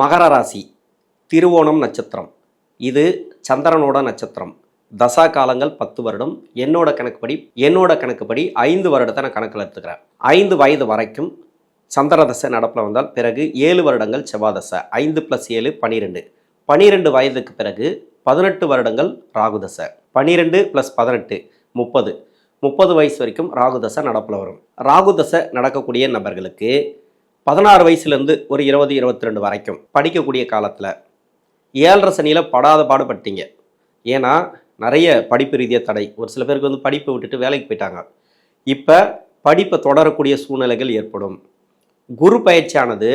மகர ராசி திருவோணம் நட்சத்திரம். இது சந்திரனோட நட்சத்திரம். தசா காலங்கள் பத்து வருடம். என்னோட கணக்குப்படி என்னோட கணக்குப்படி ஐந்து வருடத்தை நான் கணக்கில் எடுத்துக்கிறேன். ஐந்து வயது வரைக்கும் சந்திர தசை நடப்பில் வந்தால் பிறகு ஏழு வருடங்கள் செவ்வாதசை ஐந்து ப்ளஸ் ஏழு பனிரெண்டு. பனிரெண்டு வயதுக்கு பிறகு பதினெட்டு வருடங்கள் ராகுதசை பனிரெண்டு ப்ளஸ் பதினெட்டு முப்பது. முப்பது வயசு வரைக்கும் ராகுதசை நடப்பில் வரும். ராகுதசை நடக்கக்கூடிய நபர்களுக்கு பதினாறு வயசுலேருந்து ஒரு இருபது இருபத்தி ரெண்டு வரைக்கும் படிக்கக்கூடிய காலத்தில் ஏழரை சனியில் படாத பாடுபட்டீங்க. ஏன்னா நிறைய படிப்பு ரீதியாக தடை. ஒரு சில பேருக்கு வந்து படிப்பை விட்டுட்டு வேலைக்கு போயிட்டாங்க. இப்போ படிப்பை தொடரக்கூடிய சூழ்நிலைகள் ஏற்படும். குரு பயிற்சியானது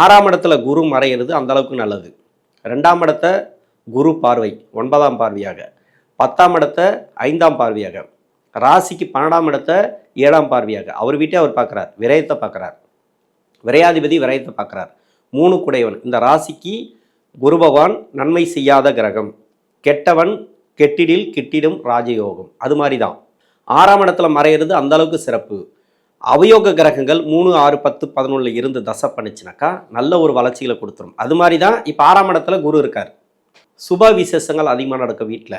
ஆறாம் இடத்துல குரு மறையிறது அந்த அளவுக்கு நல்லது. ரெண்டாம் இடத்த குரு பார்வை ஒன்பதாம் பார்வையாக. பத்தாம் இடத்த ஐந்தாம் பார்வையாக. ராசிக்கு பன்னெண்டாம் இடத்த ஏழாம் பார்வையாக. அவர் வீட்டே அவர் பார்க்குறார் விரயத்தை பார்க்குறார். விரையாதிபதி விரயத்தை பார்க்குறார். மூணு குடையவன். இந்த ராசிக்கு குரு பகவான் நன்மை செய்யாத கிரகம். கெட்டவன் கெட்டிடில் கிட்டிடும் ராஜயோகம். அது மாதிரி தான் ஆறாம் இடத்துல மறையிறது அந்த அளவுக்கு சிறப்பு. அவயோக கிரகங்கள் மூணு ஆறு பத்து பதினொன்றில் இருந்து தசை பண்ணிச்சுனாக்கா நல்ல ஒரு வளர்ச்சிகளை கொடுத்துரும். அது மாதிரி தான் இப்போ ஆறாம் இடத்துல குரு இருக்கார். சுப விசேஷங்கள் அதிகமாக நடக்கும் வீட்டில்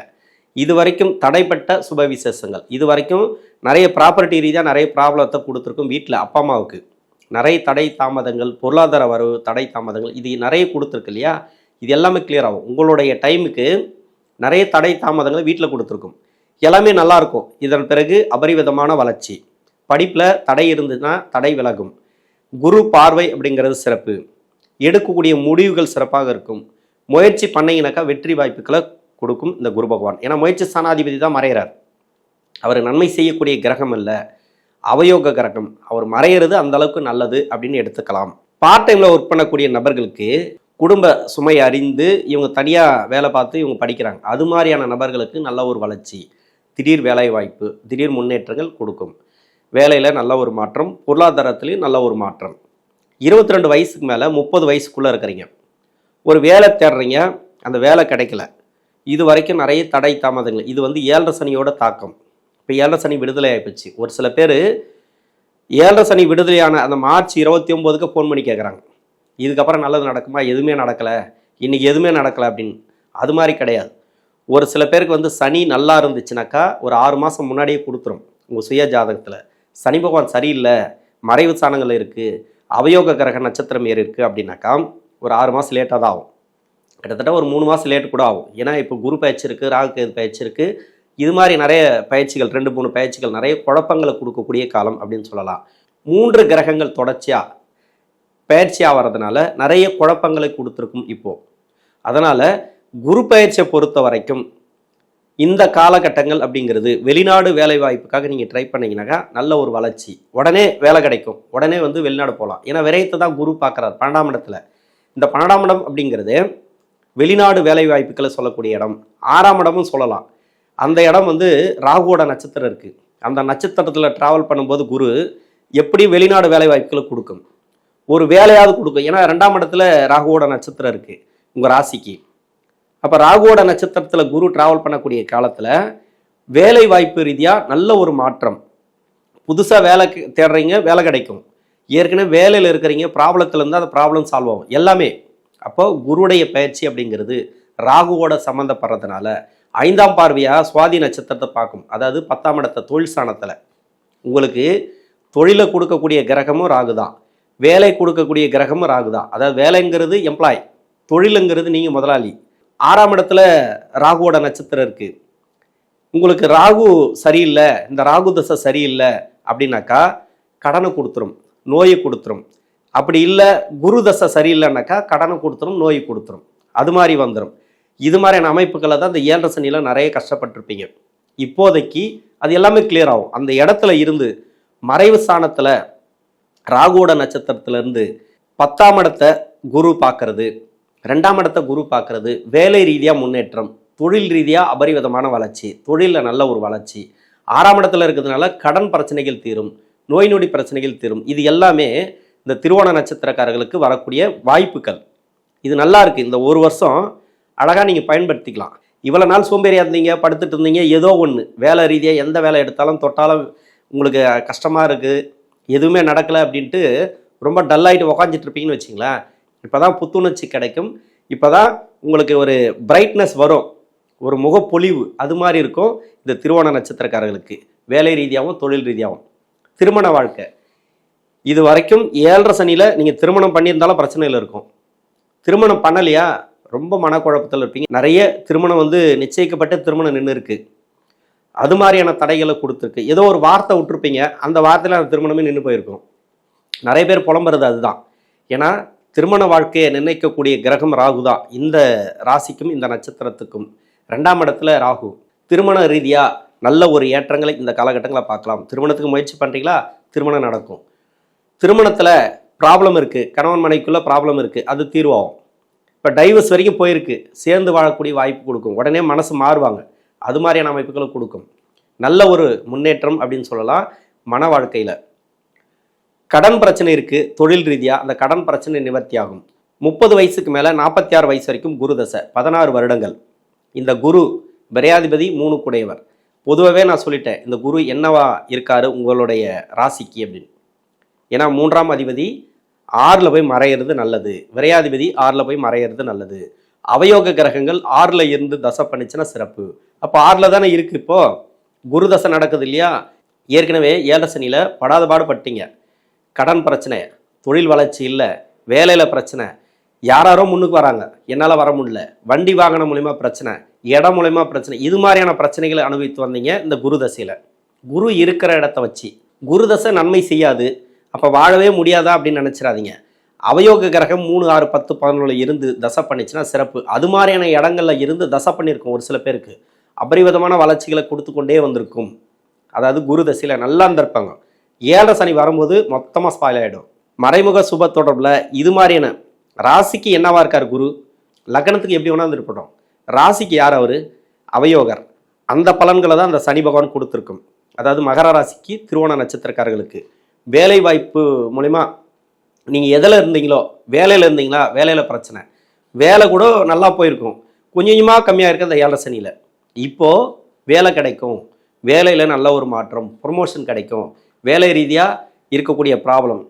இது வரைக்கும் தடைப்பட்ட சுப விசேஷங்கள். இது வரைக்கும் நிறைய ப்ராப்பர்ட்டி ரீதியாக நிறைய ப்ராப்ளத்தை கொடுத்துருக்கும் வீட்டில் அப்பா அம்மாவுக்கு. நிறைய தடை தாமதங்கள் பொருளாதார வரவு தடை தாமதங்கள் இது நிறைய கொடுத்துருக்கு இல்லையா? இது எல்லாமே கிளியர் ஆகும். உங்களுடைய டைமுக்கு நிறைய தடை தாமதங்களை வீட்டில் கொடுத்துருக்கும். எல்லாமே நல்லாயிருக்கும் இதன் பிறகு அபரிவிதமான வளர்ச்சி. படிப்பில் தடை இருந்ததுன்னா தடை விலகும். குரு பார்வை அப்படிங்கிறது சிறப்பு. எடுக்கக்கூடிய முடிவுகள் சிறப்பாக இருக்கும். முயற்சி பண்ணீங்கனாக்கா வெற்றி வாய்ப்புகளை கொடுக்கும் இந்த குரு பகவான். ஏன்னா முயற்சி ஸ்தானாதிபதி தான் மறையிறார் அவர் நன்மை செய்யக்கூடிய கிரகம் இல்லை அவயோக கிரகம். அவர் மறையிறது அந்த அளவுக்கு நல்லது அப்படின்னு எடுத்துக்கலாம். பார்ட் டைமில் ஒர்க் பண்ணக்கூடிய நபர்களுக்கு குடும்ப சுமை அறிந்து இவங்க தனியாக வேலை பார்த்து இவங்க படிக்கிறாங்க. அது மாதிரியான நபர்களுக்கு நல்ல ஒரு வளர்ச்சி. திடீர் வேலை வாய்ப்பு திடீர் முன்னேற்றங்கள் கொடுக்கும். வேலையில் நல்ல ஒரு மாற்றம் பொருளாதாரத்துலேயும் நல்ல ஒரு மாற்றம். இருபத்தி ரெண்டு வயசுக்கு மேலே முப்பது வயசுக்குள்ளே இருக்கிறீங்க. ஒரு வேலை தேடுறீங்க அந்த வேலை கிடைக்கல. இது வரைக்கும் நிறைய தடை தாமதங்கள். இது வந்து ஏழரை சனியோட தாக்கம். இப்போ ஏழரை சனி விடுதலை ஆகிப்போச்சு ஒரு சில பேர் ஏழரை சனி விடுதலையான அந்த மார்ச் இருபத்தி ஒம்போதுக்கு ஃபோன் பண்ணி கேட்குறாங்க இதுக்கப்புறம் நல்லது நடக்குமா? எதுவுமே நடக்கலை. இன்றைக்கி எதுவுமே நடக்கலை அப்படின்னு. அது மாதிரி கிடையாது. ஒரு சில பேருக்கு வந்து சனி நல்லா இருந்துச்சுனாக்கா ஒரு ஆறு மாதம் முன்னாடியே கொடுத்துரும். உங்கள் சுய ஜாதகத்தில். சனி பகவான் சரியில்லை. மறைவு சாணங்கள் இருக்குது அவயோக கிரக நட்சத்திரம் ஏறி இருக்குது அப்படின்னாக்கா ஒரு ஆறு மாதம் லேட்டாக தான் ஆகும். கிட்டத்தட்ட ஒரு மூணு மாதம் லேட் கூட ஆகும். ஏன்னா இப்போ குரு பயிற்சி இருக்குது ராகு கேது பயிற்சி இருக்குது இது மாதிரி நிறைய பயிற்சிகள் ரெண்டு மூணு பயிற்சிகள் நிறைய குழப்பங்களை கொடுக்கக்கூடிய காலம் அப்படின்னு சொல்லலாம். மூன்று கிரகங்கள் தொடர்ச்சியாக பயிற்சி ஆகிறதுனால நிறைய குழப்பங்களை கொடுத்துருக்கும் இப்போது அதனால் குரு பயிற்சியை பொறுத்த வரைக்கும் இந்த காலகட்டங்கள் அப்படிங்கிறது வெளிநாடு வேலை வாய்ப்புக்காக நீங்கள் ட்ரை பண்ணீங்கன்னாக்கா நல்ல ஒரு வளர்ச்சி. உடனே வேலை கிடைக்கும். உடனே வந்து வெளிநாடு போகலாம் ஏன்னா விரயத்தை தான் குரு பார்க்குறாரு பன்னெண்டாம் இடத்துல. இந்த பன்னெண்டாம் இடம் அப்படிங்கிறது வெளிநாடு வேலை வாய்ப்புகளை சொல்லக்கூடிய இடம். ஆறாம் இடமும் சொல்லலாம். அந்த இடம் வந்து ராகுவோட நட்சத்திரம் இருக்குது அந்த நட்சத்திரத்தில் ட்ராவல் பண்ணும்போது குரு எப்படி வெளிநாடு வேலை வாய்ப்புகளை கொடுக்கும். ஒரு வேலையாவது கொடுக்கும். ஏன்னா ரெண்டாம் இடத்துல ராகுவோட நட்சத்திரம் இருக்குது உங்கள் ராசிக்கு. அப்போ ராகுவோட நட்சத்திரத்தில் குரு ட்ராவல் பண்ணக்கூடிய காலத்தில் வேலை வாய்ப்பு ரீதியாக நல்ல ஒரு மாற்றம். புதுசாக வேலை தேடுறீங்க வேலை கிடைக்கும். ஏற்கனவே வேலையில் இருக்கிறீங்க ப்ராப்ளத்தில் இருந்தால் அந்த ப்ராப்ளம் சால்வ் ஆகும். எல்லாமே. அப்போ குருடைய பயிற்சி அப்படிங்கிறது ராகுவோட சம்மந்தப்படுறதுனால ஐந்தாம் பார்வையாக சுவாதி நட்சத்திரத்தை பார்க்கும். அதாவது பத்தாம் இடத்த தொழில் ஸ்தானத்தில். உங்களுக்கு தொழிலை கொடுக்கக்கூடிய கிரகமும் ராகு தான். வேலை கொடுக்கக்கூடிய கிரகமும் ராகு தான். அதாவது வேலைங்கிறது எம்ப்ளாய் தொழிலுங்கிறது நீங்கள் முதலாளி. ஆறாம் இடத்துல ராகுவோட நட்சத்திரம் இருக்குது உங்களுக்கு ராகு சரியில்லை இந்த ராகு தசை சரியில்லை அப்படின்னாக்கா கடனை கொடுத்துரும் நோயை கொடுத்துரும். அப்படி இல்லை குரு தசை சரியில்லைனாக்கா கடனை கொடுத்துரும் நோயை கொடுத்துரும். அது மாதிரி வந்துடும் இது மாதிரியான அமைப்புகளை தான் இந்த ஏழரை சனியில் நிறைய கஷ்டப்பட்டிருப்பீங்க. இப்போதைக்கு அது எல்லாமே கிளியர் ஆகும். அந்த இடத்துல இருந்து மறைவு ஸ்தானத்தில் ராகுவோட நட்சத்திரத்திலேருந்து பத்தாம் இடத்த குரு பார்க்கறது ரெண்டாம் இடத்த குரு பார்க்கறது வேலை ரீதியாக முன்னேற்றம் தொழில் ரீதியாக அபரிவிதமான வளர்ச்சி தொழிலில் நல்ல ஒரு வளர்ச்சி ஆறாம் இடத்துல இருக்கிறதுனால கடன் பிரச்சனைகள் தீரும் நோய் நொடி பிரச்சனைகள் தீரும். இது எல்லாமே இந்த திருவோண நட்சத்திரக்காரர்களுக்கு வரக்கூடிய வாய்ப்புகள். இது நல்லா இருக்குது இந்த ஒரு வருஷம் அழகாக நீங்கள் பயன்படுத்திக்கலாம். இவ்வளோ நாள் சோம்பேறியாக இருந்தீங்க படுத்துட்டு இருந்தீங்க ஏதோ ஒன்று வேலை ரீதியாக எந்த வேலை எடுத்தாலும் தொட்டாலும் உங்களுக்கு கஷ்டமாக இருக்குது எதுவுமே நடக்கலை அப்படின்ட்டு ரொம்ப டல்லாகிட்டு உக்காந்துட்டு இருப்பீங்கன்னு வச்சிங்களேன். இப்போ தான் புத்துணர்ச்சி கிடைக்கும். இப்போ தான் உங்களுக்கு ஒரு பிரைட்னஸ் வரும். ஒரு முகப்பொலிவு அது மாதிரி இருக்கும் இந்த திருவோண நட்சத்திரக்காரர்களுக்கு. வேலை ரீதியாகவும் தொழில் ரீதியாகவும் திருமண வாழ்க்கை. இது வரைக்கும் ஏழரை சனியில் நீங்கள் திருமணம் பண்ணியிருந்தாலும் பிரச்சனையில் இருக்கும். திருமணம் பண்ணலையா? ரொம்ப மனக்குழப்பத்தில் இருப்பீங்க. நிறைய திருமணம் வந்து நிச்சயிக்கப்பட்ட திருமணம் நின்று இருக்கு. அது மாதிரியான தடைகளை கொடுத்துருக்கு. ஏதோ ஒரு வார்த்தை விட்டுருப்பீங்க. அந்த வார்த்தையில் அந்த திருமணமே நின்று போயிருக்கும். நிறைய பேர் புலம்புறது அதுதான். ஏன்னா திருமண வாழ்க்கையை நிர்ணயிக்கக்கூடிய கிரகம் ராகு தான். இந்த ராசிக்கும் இந்த நட்சத்திரத்துக்கும். ரெண்டாம் இடத்துல ராகு. திருமண ரீதியாக நல்ல ஒரு ஏற்றங்களை இந்த காலகட்டங்களை பார்க்கலாம். திருமணத்துக்கு முயற்சி பண்ணுறீங்களா திருமணம் நடக்கும். திருமணத்தில் ப்ராப்ளம் இருக்குது கணவன் மனைக்குள்ளே ப்ராப்ளம் இருக்குது அது தீர்வாகும். இப்போ டைவர்ஸ் வரைக்கும் போயிருக்கு. சேர்ந்து வாழக்கூடிய வாய்ப்பு கொடுக்கும். உடனே மனசு மாறுவாங்க. அது மாதிரியான அமைப்புகளை கொடுக்கும். நல்ல ஒரு முன்னேற்றம் அப்படின்னு சொல்லலாம் மன வாழ்க்கையில். கடன் பிரச்சனை இருக்குது தொழில் ரீதியாக அந்த கடன் பிரச்சனை நிவர்த்தி ஆகும். முப்பது வயசுக்கு மேலே நாற்பத்தி ஆறு வயசு வரைக்கும் குரு தசை பதினாறு வருடங்கள். இந்த குரு விரையாதிபதி மூணு குடையவர். பொதுவாகவே நான் சொல்லிட்டேன் இந்த குரு என்னவா இருக்காரு உங்களுடைய ராசிக்கு அப்படின்னு. ஏன்னா மூன்றாம் அதிபதி ஆறில் போய் மறையிறது நல்லது. விரையாதிபதி ஆறில் போய் மறையிறது நல்லது. அவயோக கிரகங்கள் ஆறில் இருந்து தசை பண்ணிச்சுன்னா சிறப்பு. அப்போ ஆறில் தானே இருக்குது இப்போ? குரு தசை நடக்குது இல்லையா? ஏற்கனவே ஏழரை சனியில் படாத பாடுபட்டீங்க கடன் பிரச்சனை தொழில் வளர்ச்சி இல்லை வேலையில் பிரச்சனை. யாராரோ முன்னுக்கு வராங்க. என்னால் வர முடியல. வண்டி வாகனம் மூலிமா பிரச்சனை இடம் மூலிமா பிரச்சனை. இது மாதிரியான பிரச்சனைகளை அனுபவித்து வந்தீங்க இந்த குரு தசையில். குரு இருக்கிற இடத்த வச்சு. குரு தசை நன்மை செய்யாது. அப்போ வாழவே முடியாதா அப்படின்னு நினச்சிடாதீங்க. அவயோக கிரகம் மூணு ஆறு பத்து பதினொன்று இருந்து தசை பண்ணிச்சுன்னா சிறப்பு. அது மாதிரியான இடங்கள்ல இருந்து தசை பண்ணியிருக்கும் ஒரு சில பேருக்கு. அபரிவிதமான வளர்ச்சிகளை கொடுத்து கொண்டே வந்திருக்கும். அதாவது குரு தசையில் நல்லா இருந்திருப்பாங்க. ஏழரை சனி வரும்போது மொத்தமாக ஸ்பாயில் ஆகிடும் மறைமுக சுப தொடர்பில் இது மாதிரியான ராசிக்கு என்னவா இருக்கார் குரு? லக்னத்துக்கு எப்படி ஒன்றா இருப்பட்டும் ராசிக்கு யார் அவர்? அவயோகர். அந்த பலன்களை தான் அந்த சனி பகவான் கொடுத்துருக்கும். அதாவது மகர ராசிக்கு திருவோண நட்சத்திரக்காரர்களுக்கு. வேலை வாய்ப்பு மூலிமா நீங்கள் எதில் இருந்தீங்களோ வேலையில் இருந்தீங்களா வேலையில் பிரச்சனை. வேலை கூட நல்லா போயிருக்கும். கொஞ்சம் கொஞ்சமாக கம்மியாக இருக்குது அந்த ஏழரை சனியில். இப்போது வேலை கிடைக்கும். வேலையில் நல்ல ஒரு மாற்றம் ப்ரொமோஷன் கிடைக்கும். வேலை ரீதியாக இருக்கக்கூடிய ப்ராப்ளம்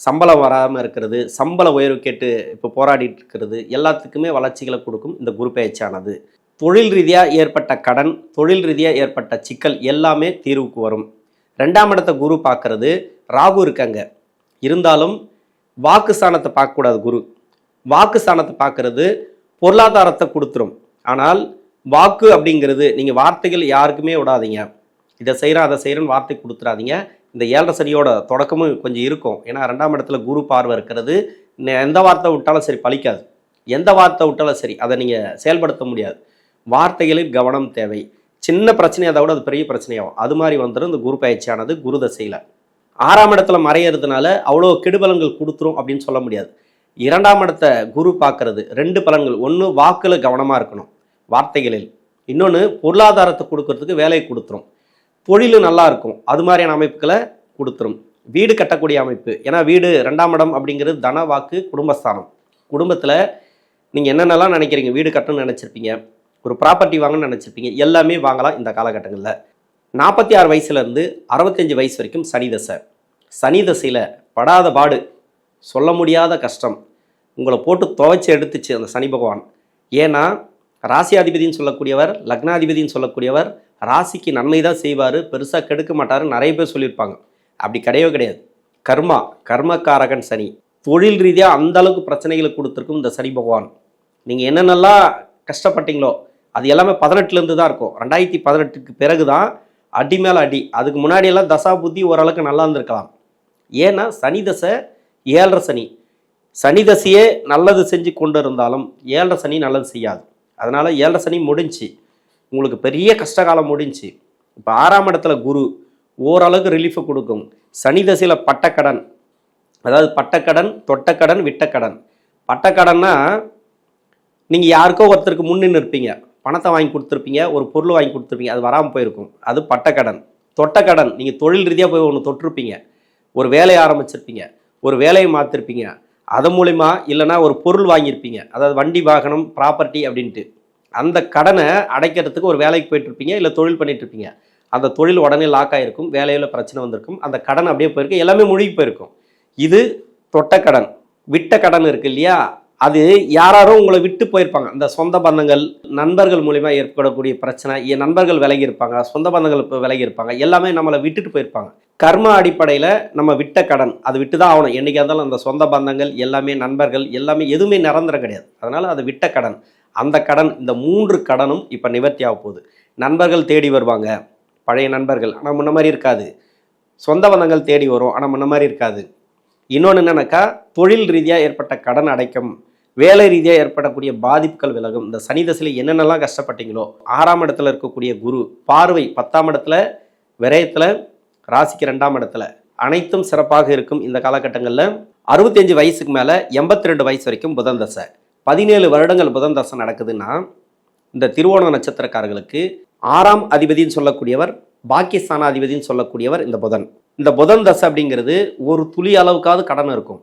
சம்பளம் வராமல் இருக்கிறது சம்பள உயர்வு கேட்டு இப்போ போராடிட்டு இருக்கிறது எல்லாத்துக்குமே வளர்ச்சிகளை கொடுக்கும் இந்த குரு பயிற்சியானது தொழில் ரீதியாக ஏற்பட்ட கடன் தொழில் ரீதியாக ஏற்பட்ட சிக்கல் எல்லாமே தீர்வுக்கு வரும். ரெண்டாம் இடத்த குரு பார்க்கறது ராகு இருக்காங்க. இருந்தாலும் வாக்கு ஸ்தானத்தை பார்க்கக்கூடாது குரு. வாக்கு ஸ்தானத்தை பார்க்கறது பொருளாதாரத்தை கொடுத்துரும். ஆனால் வாக்கு அப்படிங்கிறது நீங்கள் வார்த்தைகள் யாருக்குமே விடாதீங்க. இதை செய்கிறேன் அதை செய்கிறேன்னு வார்த்தை கொடுத்துறாதீங்க. இந்த ஏழரை சனியோட தொடக்கமும் கொஞ்சம் இருக்கும். ஏன்னா ரெண்டாம் இடத்துல குரு பார்வை இருக்கிறது. எந்த வார்த்தை விட்டாலும் சரி பழிக்காது. எந்த வார்த்தை விட்டாலும் சரி அதை நீங்கள் செயல்படுத்த முடியாது. வார்த்தைகளில் கவனம் தேவை. சின்ன பிரச்சனையாக அதை விட அது பெரிய பிரச்சனையாகும். அது மாதிரி வந்துடும் இந்த குரு பயிற்சியானது குரு தசையில். ஆறாம் இடத்துல மறையிறதுனால அவ்வளோ கெடுபலங்கள் கொடுத்துரும் அப்படின்னு சொல்ல முடியாது. இரண்டாம் இடத்த குரு பார்க்கறது ரெண்டு பலன்கள். ஒன்று வாக்கில் கவனமாக இருக்கணும் வார்த்தைகளில். இன்னொன்று பொருளாதாரத்தை கொடுக்கறதுக்கு வேலையை கொடுத்துரும். தொழில் நல்லா இருக்கும். அது மாதிரியான அமைப்புகளை கொடுத்துரும். வீடு கட்டக்கூடிய அமைப்பு. ஏன்னா வீடு ரெண்டாம் இடம் அப்படிங்கிறது தன வாக்கு குடும்பஸ்தானம். குடும்பத்தில் நீங்கள் என்னென்னலாம் நினைக்கிறீங்க? வீடு கட்டணும்னு நினச்சிருப்பீங்க. ஒரு ப்ராப்பர்ட்டி வாங்கணும்னு நினச்சிருப்பீங்க. எல்லாமே வாங்கலாம் இந்த காலகட்டங்களில். நாற்பத்தி ஆறு வயசுலேருந்து அறுபத்தஞ்சு வயசு வரைக்கும் சனி தசை. சனி தசையில் படாத பாடு சொல்ல முடியாத கஷ்டம் உங்களை போட்டு துவைச்சி எடுத்துச்சு அந்த சனி பகவான். ஏன்னா ராசியாதிபதினு சொல்லக்கூடியவர் லக்னாதிபதினு சொல்லக்கூடியவர் ராசிக்கு நன்மை தான் செய்வார் பெருசாக கெடுக்க மாட்டார் நிறைய பேர் சொல்லியிருப்பாங்க. அப்படி கிடையவே கிடையாது. கர்மா கர்மக்காரகன் சனி. தொழில் ரீதியாக அந்த அளவுக்கு பிரச்சனைகளை கொடுத்துருக்கும் இந்த சனி பகவான். நீங்கள் என்னென்னலாம் கஷ்டப்பட்டீங்களோ அது எல்லாமே பதினெட்டுலேருந்து தான் இருக்கும். ரெண்டாயிரத்தி பதினெட்டுக்கு பிறகு தான் அடி மேலே அடி. அதுக்கு முன்னாடியெல்லாம் தசா புத்தி ஓரளவுக்கு நல்லா இருந்திருக்கலாம். ஏன்னா சனி தசை ஏழரை சனி. சனி தசையே நல்லது செஞ்சு கொண்டு இருந்தாலும் ஏழரை சனி நல்லது செய்யாது. அதனால் ஏழரை சனி முடிஞ்சு உங்களுக்கு பெரிய கஷ்டகாலம் முடிஞ்சு இப்போ ஆறாம் இடத்துல குரு ஓரளவுக்கு ரிலீஃபை கொடுக்கும். சனி தசையில் பட்டக்கடன் அதாவது பட்டக்கடன் தொட்டக்கடன் விட்டக்கடன். பட்டக்கடன்னா நீங்கள் யாருக்கோ ஒருத்தருக்கு முன்னின்னு இருப்பீங்க. பணத்தை வாங்கி கொடுத்துருப்பீங்க ஒரு பொருள் வாங்கி கொடுத்துருப்பீங்க அது வராமல் போயிருக்கும். அது பட்டக்கடன். தொட்டக்கடன் நீங்கள் தொழில் ரீதியாக போய் ஒன்று தொட்டிருப்பீங்க. ஒரு வேலையை ஆரம்பிச்சிருப்பீங்க ஒரு வேலையை மாற்றிருப்பீங்க அது மூலிமா இல்லைன்னா ஒரு பொருள் வாங்கியிருப்பீங்க. அதாவது வண்டி வாகனம் ப்ராப்பர்ட்டி அப்படின்ட்டு. அந்த கடனை அடைக்கிறதுக்கு ஒரு வேலைக்கு போயிட்டுருப்பீங்க இல்லை தொழில் பண்ணிகிட்ருப்பீங்க அந்த தொழில் உடனே லாக் ஆகிருக்கும் வேலையில் பிரச்சனை வந்திருக்கும். அந்த கடன் அப்படியே போயிருக்கு எல்லாமே முழுகி போயிருக்கும். இது தொட்டக்கடன். விட்ட கடன் இருக்கு இல்லையா? அது யாராரும் உங்களை விட்டு போயிருப்பாங்க. அந்த சொந்த பந்தங்கள் நண்பர்கள் மூலிமா ஏற்படக்கூடிய பிரச்சனை என் நண்பர்கள் விலகி இருப்பாங்க சொந்த பந்தங்கள் இப்போ விலகி இருப்பாங்க எல்லாமே நம்மளை விட்டுட்டு போயிருப்பாங்க. கர்ம அடிப்படையில் நம்ம விட்ட கடன் அது விட்டு தான் ஆகணும். என்றைக்கா இருந்தாலும் அந்த சொந்த பந்தங்கள் எல்லாமே நண்பர்கள் எல்லாமே எதுவுமே நிரந்தரம் கிடையாது. அதனால் அது விட்ட கடன். அந்த கடன் இந்த மூன்று கடனும் இப்போ நிவர்த்தி ஆக போகுது. நண்பர்கள் தேடி வருவாங்க. பழைய நண்பர்கள் ஆனால் முன்ன மாதிரி இருக்காது. சொந்த பந்தங்கள் தேடி வரும் ஆனால் முன்ன மாதிரி இருக்காது. இன்னொன்று என்னன்னாக்கா தொழில் ரீதியாக ஏற்பட்ட கடன் அடைக்கும். வேலை ரீதியாக ஏற்படக்கூடிய பாதிப்புகள் விலகும். இந்த சனி தசையில் என்னென்னலாம் கஷ்டப்பட்டீங்களோ ஆறாம் இடத்துல இருக்கக்கூடிய குரு பார்வை பத்தாம் இடத்துல விரயத்தில் ராசிக்கு ரெண்டாம் இடத்துல. அனைத்தும் சிறப்பாக இருக்கும் இந்த காலகட்டங்களில். அறுபத்தஞ்சு வயசுக்கு மேலே எண்பத்தி ரெண்டு வயசு வரைக்கும் புதன் தசை. பதினேழு வருடங்கள் புதன் தசை நடக்குதுன்னா இந்த திருவோண நட்சத்திரக்காரர்களுக்கு ஆறாம் அதிபதின்னு சொல்லக்கூடியவர் பாக்கியஸ்தானாதிபதின்னு சொல்லக்கூடியவர் இந்த புதன். இந்த புதன் தசை அப்படிங்கிறது ஒரு துளி அளவுக்காவது கடன் இருக்கும்.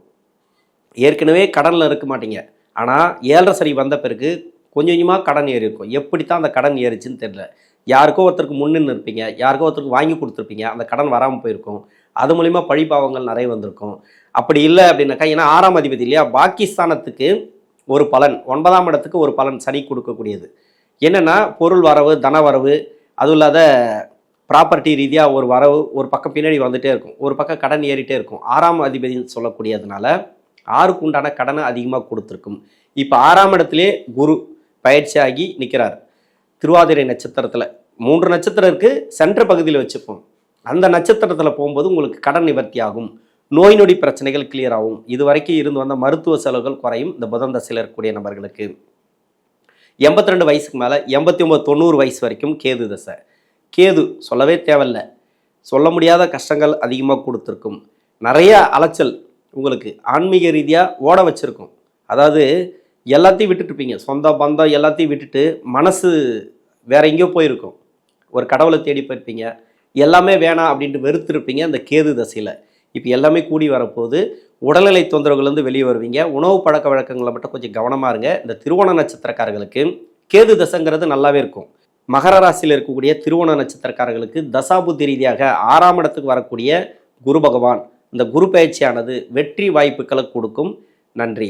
ஏற்கனவே கடனில் இருக்க மாட்டீங்க. ஆனால் ஏழரை சரி வந்த பிறகு கொஞ்சம் கொஞ்சமாக கடன் ஏறி இருக்கும். எப்படி தான் அந்த கடன் ஏறிச்சுன்னு தெரில யாருக்கோ ஒருத்தருக்கு முன்னின்னு இருப்பீங்க யாருக்கோ ஒருத்தருக்கு வாங்கி கொடுத்துருப்பீங்க அந்த கடன் வராமல் போயிருக்கும். அது மூலிமா பழிபாவங்கள் நிறைய வந்திருக்கும். அப்படி இல்லை அப்படின்னாக்கா ஏன்னா ஆறாம் அதிபதி இல்லையா? பாகிஸ்தானத்துக்கு ஒரு பலன் ஒன்பதாம் இடத்துக்கு ஒரு பலன் சனி கொடுக்கக்கூடியது. என்னென்னா பொருள் வரவு தன வரவு அதுவும் இல்லாத ப்ராப்பர்ட்டி ரீதியாக ஒரு வரவு ஒரு பக்கம் பின்னாடி வந்துகிட்டே இருக்கும். ஒரு பக்கம் கடன் ஏறிட்டே இருக்கும். ஆறாம் அதிபதின்னு சொல்லக்கூடியதுனால ஆறுக்கு உண்டான கடனை அதிகமாக கொடுத்துருக்கும். இப்போ ஆறாம் இடத்துலேயே குரு பயிற்சியாகி நிற்கிறார் திருவாதிரை நட்சத்திரத்தில். மூன்று நட்சத்திரம் இருக்குது சென்ற பகுதியில் வச்சுப்போம். அந்த நட்சத்திரத்தில் போகும்போது உங்களுக்கு கடன் நிவர்த்தி ஆகும் நோய் நொடி பிரச்சனைகள் கிளியர் ஆகும். இது வரைக்கும் இருந்து வந்த மருத்துவ செலவுகள் குறையும். இந்த புதன் தசையில் இருக்கக்கூடிய நபர்களுக்கு. எண்பத்தி ரெண்டு வயசுக்கு மேலே எண்பத்தி ஒம்பது தொண்ணூறு வயசு வரைக்கும் கேது தசை. கேது சொல்லவே தேவையில்லை. சொல்ல முடியாத கஷ்டங்கள் அதிகமாக கொடுத்துருக்கும். நிறைய அலைச்சல் உங்களுக்கு ஆன்மீக ரீதியாக ஓட வச்சுருக்கும். அதாவது எல்லாத்தையும் விட்டுட்டுருப்பீங்க சொந்த பந்தம் எல்லாத்தையும் விட்டுட்டு மனசு வேற எங்கேயோ போயிருக்கும். ஒரு கடவுளை தேடி போயிருப்பீங்க. எல்லாமே வேணாம் அப்படின்ட்டு வெறுத்துருப்பீங்க அந்த கேது தசையில். இப்போ எல்லாமே கூடி வரப்போகுது உடல்நிலை தொந்தரவுகள்லேருந்து வெளியே வருவீங்க. உணவு பழக்க வழக்கங்களை மட்டும் கொஞ்சம் கவனமாக இருங்க. இந்த திருவோண நட்சத்திரக்காரர்களுக்கு கேது தசைங்கிறது நல்லாவே இருக்கும். மகர ராசியில் இருக்கக்கூடிய திருவோண நட்சத்திரக்காரர்களுக்கு தசாபுத்தி ரீதியாக ஆறாம் இடத்துக்கு வரக்கூடிய குரு பகவான். இந்த குரு பயிற்சியானது வெற்றி வாய்ப்புகளை கொடுக்கும். நன்றி.